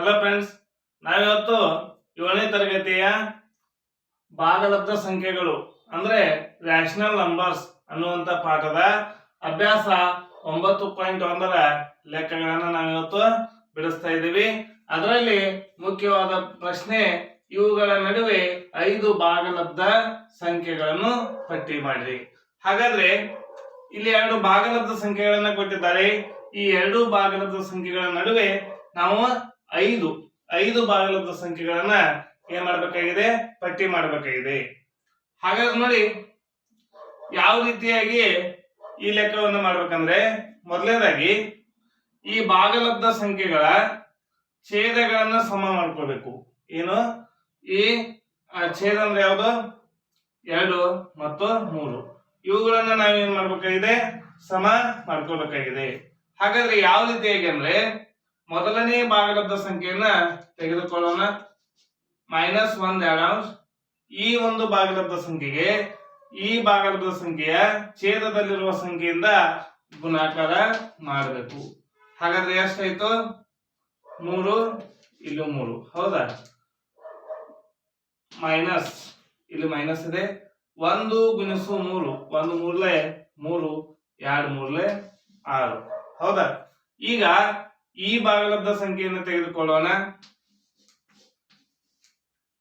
Hello friends ನಾವಿವತ್ತು ಏಳನೇ ತರಗತಿಯ ಭಾಗಲಬ್ಧ ಸಂಖ್ಯೆಗಳು, ಅಂದ್ರೆ ರ್ಯಾಷನಲ್ ನಂಬರ್ಸ್ ಅನ್ನುವಂತ ಪಾಠದ ಅಭ್ಯಾಸ ಒಂಬತ್ತು ಪಾಯಿಂಟ್ ಒಂದರ ಲೆಕ್ಕಗಳನ್ನ ನಾವಿವತ್ತು ಬಿಡಿಸ್ತಾ ಇದ್ದೀವಿ. ಅದರಲ್ಲಿ ಮುಖ್ಯವಾದ ಪ್ರಶ್ನೆ, ಇವುಗಳ ನಡುವೆ ಐದು ಭಾಗಲಬ್ಧ ಸಂಖ್ಯೆಗಳನ್ನು ಪಟ್ಟಿ ಮಾಡಿರಿ. ಹಾಗಾದ್ರೆ ಇಲ್ಲಿ ಎರಡು ಭಾಗಲಬ್ಧ ಸಂಖ್ಯೆಗಳನ್ನ ಕೊಟ್ಟಿದ್ದಾರೆ. ಈ ಎರಡು ಭಾಗಲಬ್ಧ ಸಂಖ್ಯೆಗಳ ನಡುವೆ ನಾವು ಐದು ಐದು ಭಾಗಲಬ್ಧ ಸಂಖ್ಯೆಗಳನ್ನ ಏನ್ ಮಾಡ್ಬೇಕಾಗಿದೆ? ಪಟ್ಟಿ ಮಾಡಬೇಕಾಗಿದೆ. ಹಾಗಾದ್ರೆ ನೋಡಿ, ಯಾವ ರೀತಿಯಾಗಿ ಈ ಲೆಕ್ಕವನ್ನು ಮಾಡ್ಬೇಕಂದ್ರೆ, ಮೊದಲನೇದಾಗಿ ಈ ಬಾಗಲಬ್ಧ ಸಂಖ್ಯೆಗಳ ಛೇದಗಳನ್ನ ಸಮ ಮಾಡ್ಕೋಬೇಕು ಏನು? ಈ ಛೇದ ಅಂದ್ರೆ ಯಾವುದು? ಎರಡು ಮತ್ತು ಮೂರು. ಇವುಗಳನ್ನ ನಾವೇನ್ ಮಾಡ್ಬೇಕಾಗಿದೆ? ಸಮ ಮಾಡ್ಕೋಬೇಕಾಗಿದೆ ಹಾಗಾದ್ರೆ ಯಾವ ರೀತಿಯಾಗಿ ಅಂದ್ರೆ ಮೊದಲನೇ ಭಾಗಲಬ್ಧ ಸಂಖ್ಯೆಯನ್ನ ತೆಗೆದುಕೊಳ್ಳೋಣ. ಮೈನಸ್ ಒಂದ್ ಎರಡು ಈ ಒಂದು ಭಾಗಲಬ್ಧ ಸಂಖ್ಯೆಗೆ ಈ ಭಾಗಲಬ್ಧ ಸಂಖ್ಯೆಯ ಛೇದದಲ್ಲಿರುವ ಸಂಖ್ಯೆಯಿಂದ ಗುಣಾಕಾರ ಮಾಡಬೇಕು. ಹಾಗಾದ್ರೆ ಎಷ್ಟಾಯ್ತು? ಮೂರು, ಇಲ್ಲೂ ಮೂರು. ಹೌದಾ? ಮೈನಸ್ ಇಲ್ಲಿ ಮೈನಸ್ ಇದೆ. ಒಂದು ಗುಣಿಸು ಮೂರು. ಒಂದು ಮೂರ್ಲೆ ಮೂರು, ಎರಡು ಮೂರ್ಲೆ ಆರು. ಹೌದಾ? ಈಗ ಈ ಭಾಗಲಬ್ಧ ಸಂಖ್ಯೆಯನ್ನು ತೆಗೆದುಕೊಳ್ಳೋಣ.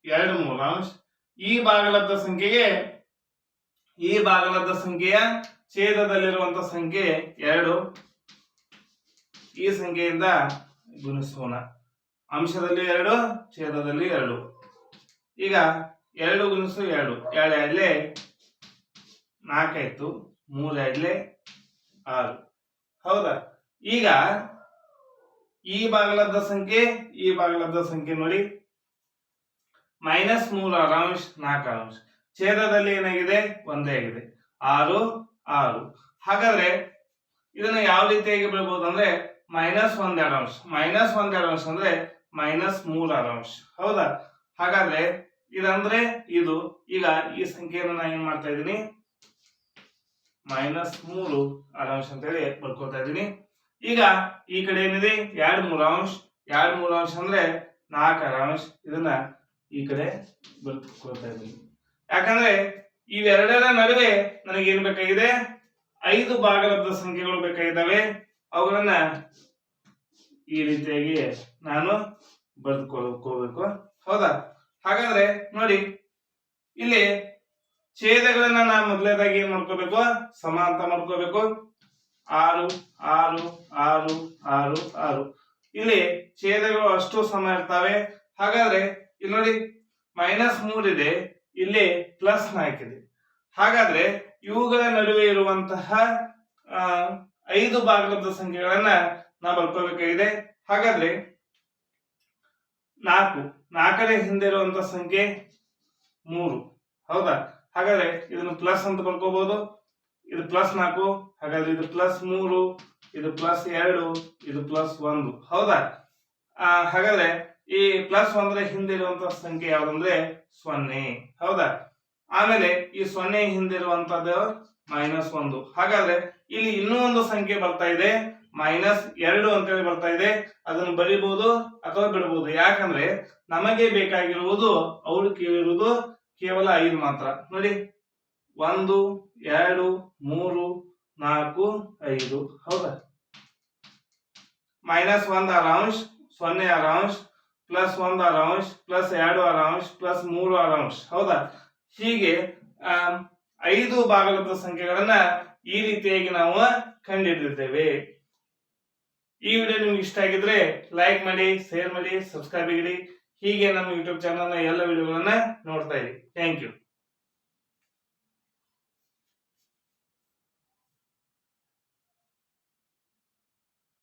ಎರಡು ಮೂರಾಂಶ ಈ ಭಾಗಲಬ್ಧ ಸಂಖ್ಯೆಗೆ, ಈ ಭಾಗಲಬ್ಧ ಸಂಖ್ಯೆಯ ಛೇದದಲ್ಲಿರುವಂತ ಸಂಖ್ಯೆ ಎರಡು. ಈ ಸಂಖ್ಯೆಯಿಂದ ಗುಣಿಸೋಣ. ಅಂಶದಲ್ಲಿ ಎರಡು, ಛೇದದಲ್ಲಿ ಎರಡು. ಈಗ ಎರಡು ಗುಣಿಸು ಎರಡು. ಎರಡು ಎರಡ್ಲೆ ನಾಲ್ಕಾಯ್ತು ಮೂರು ಎರಡ್ಲೆ ಆರು. ಹೌದಾ? ಈಗ ಈ ಭಾಗಲಬ್ಧ ಸಂಖ್ಯೆ, ಈ ಭಾಗಲಬ್ಧ ಸಂಖ್ಯೆ ನೋಡಿ. ಮೈನಸ್ ಮೂರು ಅಂಶ ನಾಲ್ಕು ಅಂಶ ಛೇದದಲ್ಲಿ ಏನಾಗಿದೆ? ಒಂದೇ ಆಗಿದೆ. ಆರು ಆರು. ಹಾಗಾದ್ರೆ ಇದನ್ನ ಯಾವ ರೀತಿಯಾಗಿ ಬೀಳ್ಬಹುದು ಅಂದ್ರೆ ಮೈನಸ್ ಒಂದೆರಡು ಅಂಶ ಮೈನಸ್ ಒಂದೆರಡು ಅಂಶ ಅಂದ್ರೆ ಮೈನಸ್ ಮೂರು ಅಂಶ ಹೌದಾ? ಹಾಗಾದ್ರೆ ಇದಂದ್ರೆ ಇದು. ಈಗ ಈ ಸಂಖ್ಯೆಯನ್ನು ನಾನು ಏನ್ ಮಾಡ್ತಾ ಇದ್ದೀನಿ? ಮೈನಸ್ ಮೂರು ಅಂಶ ಅಂತೇಳಿ ಬರ್ಕೋತಾ ಇದ್ದೀನಿ. ಈಗ ಈ ಕಡೆ ಏನಿದೆ? ಎರಡು ಅಂಶ. ಎರಡು ಮೂರು ಅಂಶ ಅಂದ್ರೆ ನಾಲ್ಕು ಅರಾಂಶ ಇದನ್ನ ಈ ಕಡೆ ಬರ್ಕೊಳ್ತಾ ಇದ್ದೀನಿ. ಯಾಕಂದ್ರೆ ಇವೆರಡರ ನಡುವೆ ನನಗೆ ಏನ್ ಬೇಕಾಗಿದೆ? ಐದು ಭಾಗಲಬ್ಧ ಸಂಖ್ಯೆಗಳು ಬೇಕಾಗಿದ್ದಾವೆ. ಅವುಗಳನ್ನ ಈ ರೀತಿಯಾಗಿ ನಾನು ಬರೆದುಕೊಳ್ಕೋಬೇಕು ಹೌದಾ? ಹಾಗಾದ್ರೆ ನೋಡಿ, ಇಲ್ಲಿ ಛೇದಗಳನ್ನ ನಾನು ಮೊದಲೇದಾಗಿ ಏನ್ ಮಾಡ್ಕೋಬೇಕು ಸಮ ಅಂತ ಮಾಡ್ಕೋಬೇಕು ಆರು ಆರು ಆರು ಆರು ಆರು. ಇಲ್ಲಿ ಛೇದಗಳು ಅಷ್ಟು ಸಮ ಇರ್ತವೆ. ಹಾಗಾದ್ರೆ ಇಲ್ಲಿ ನೋಡಿ ಮೈನಸ್ ಮೂರಿದೆ ಇಲ್ಲಿ ಪ್ಲಸ್ ನಾಲ್ಕಿದೆ ಹಾಗಾದ್ರೆ ಇವುಗಳ ನಡುವೆ ಇರುವಂತಹ ಐದು ಭಾಗದ ಸಂಖ್ಯೆಗಳನ್ನ ನಾವು ಬರ್ಕೋಬೇಕಾಗಿದೆ ಹಾಗಾದ್ರೆ ನಾಲ್ಕು, ನಾಲ್ಕನೇ ಹಿಂದೆ ಇರುವಂತಹ ಸಂಖ್ಯೆ ಮೂರು. ಹೌದಾ? ಹಾಗಾದ್ರೆ ಇದನ್ನು ಪ್ಲಸ್ ಅಂತ ಬರ್ಕೋಬಹುದು ಇದು ಪ್ಲಸ್ ನಾಲ್ಕು, ಹಾಗಾದ್ರೆ ಇದು ಪ್ಲಸ್ ಮೂರು, ಇದು ಪ್ಲಸ್ ಎರಡು, ಇದು ಪ್ಲಸ್ ಒಂದು. ಹೌದಾ? ಹಾಗಾದ್ರೆ ಈ ಪ್ಲಸ್ ಒಂದರ ಹಿಂದೆ ಇರುವಂತ ಸಂಖ್ಯೆ ಯಾವ್ದಂದ್ರೆ ಸೊನ್ನೆ. ಹೌದಾ? ಆಮೇಲೆ ಈ ಸೊನ್ನೆ ಹಿಂದೆ ಇರುವಂತದ್ದು ಮೈನಸ್ ಒಂದು. ಹಾಗಾದ್ರೆ ಇಲ್ಲಿ ಇನ್ನೂ ಒಂದು ಸಂಖ್ಯೆ ಬರ್ತಾ ಇದೆ ಮೈನಸ್ ಎರಡು ಅಂತೇಳಿ ಬರ್ತಾ ಇದೆ. ಅದನ್ನು ಬರಿಬಹುದು ಅಥವಾ ಬಿಡಬಹುದು? ಯಾಕಂದ್ರೆ ನಮಗೆ ಬೇಕಾಗಿರುವುದು, ಅವ್ರು ಕೇಳಿರುವುದು ಕೇವಲ ಐದು ಮಾತ್ರ. ನೋಡಿ ಒಂದು, ಎರಡು, ಮೂರು, ನಾಲ್ಕು, ಐದು. ಹೌದಾ? ಮೈನಸ್ ಒಂದ್ ಅರಾಂಶ, ಸೊನ್ನೆ ಅರಾಂಶ, ಪ್ಲಸ್ ಒಂದ್ ಅರಾಂಶ, ಪ್ಲಸ್ ಎರಡು ಅರಾಂಶ, ಪ್ಲಸ್ ಮೂರು ಅರಾಂಶ. ಹೌದಾ? ಹೀಗೆ ಐದು ಭಾಗಲಬ್ಧ ಸಂಖ್ಯೆಗಳನ್ನ ಈ ರೀತಿಯಾಗಿ ನಾವು ಕಂಡುಹಿಡಿದಿದ್ದೇವೆ ಈ ವಿಡಿಯೋ ನಿಮ್ಗೆ ಇಷ್ಟ ಆಗಿದ್ರೆ ಲೈಕ್ ಮಾಡಿ, ಶೇರ್ ಮಾಡಿ, ಸಬ್ಸ್ಕ್ರೈಬ್ ಆಗಿರಿ ಹೀಗೆ ನಮ್ಮ ಯೂಟ್ಯೂಬ್ ಚಾನಲ್ನ ಎಲ್ಲ ವಿಡಿಯೋಗಳನ್ನ ನೋಡ್ತಾ ಇರಿ. Thank you.